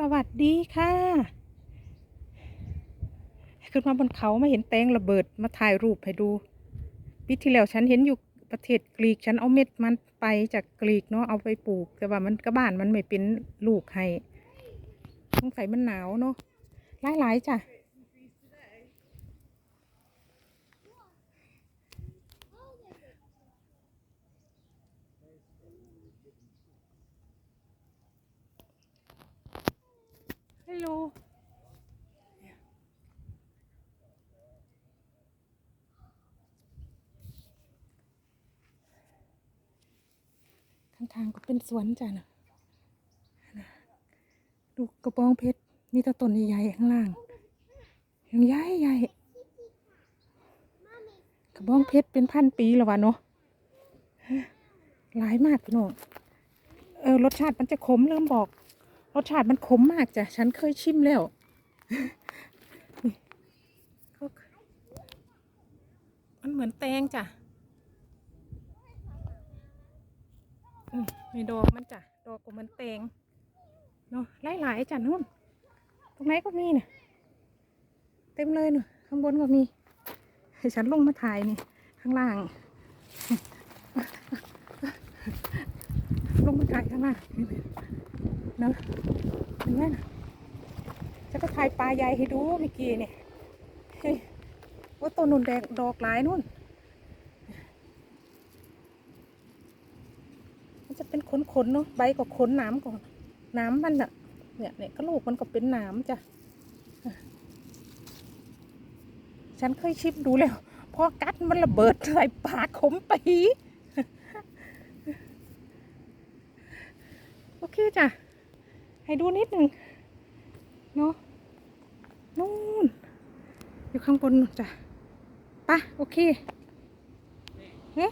สวัสดีค่ะ ขึ้นมาบนเขาไม่เห็นแตงระเบิดมาถ่ายรูปให้ดูปีที่แล้วฉันเห็นอยู่ประเทศกรีกฉันเอาเม็ดมันไปจากกรีกเนาะเอาไปปลูก แต่ว่ามันก็บ้านมันไม่เป็นลูกให้สงสัยมันหนาวเนาะหลายๆจ้ะ ฮัลโหลข้างทางก็เป็นสวนจ้ะนะนะดูกระบองเพชรมีตะต้นใหญ่ๆข้างล่างยังใหญ่ใหญ่กระบองเพชรเป็นพันปีแล้ววะเนาะหลายมากพี่น้องเออรสชาติมันจะขมเริ่มบอก รสชาติมันขมมากจ้ะ ฉันเคยชิมแล้วมันเหมือนแตงจ้ะมีดอกมันจ้ะ ดอกก็เหมือนแตงเนาะหลายๆจ้ะนู่น ตรงไหนก็มีเนี่ยเต็มเลยเนาะข้างบนก็มี ให้ฉันลงมาถ่ายนี่ ข้างล่าง ลงมาถ่ายข้างล่าง นาะเห็นไหมน่ะจะก็ถ่ายปลาใหญ่ให้ดูเมื่อกี้เนี่ยว่าต้นนุ่นแดงดอกหลายนู่น มันจะเป็นขนๆเนาะใบก็ขนน้ำก่อน น้ำมันอะเนี่ยเนี่ยก็ลูกมันก็เป็นน้ำจ้ะ ฉันเคยชิมดูแล้ว พอกัดมันระเบิดใส่ปากขมปีโอเคจ้ะ ให้ดูนิดหนึ่งเนาะนู่น อยู่ข้างบนจ้ะปะโอเคเฮ้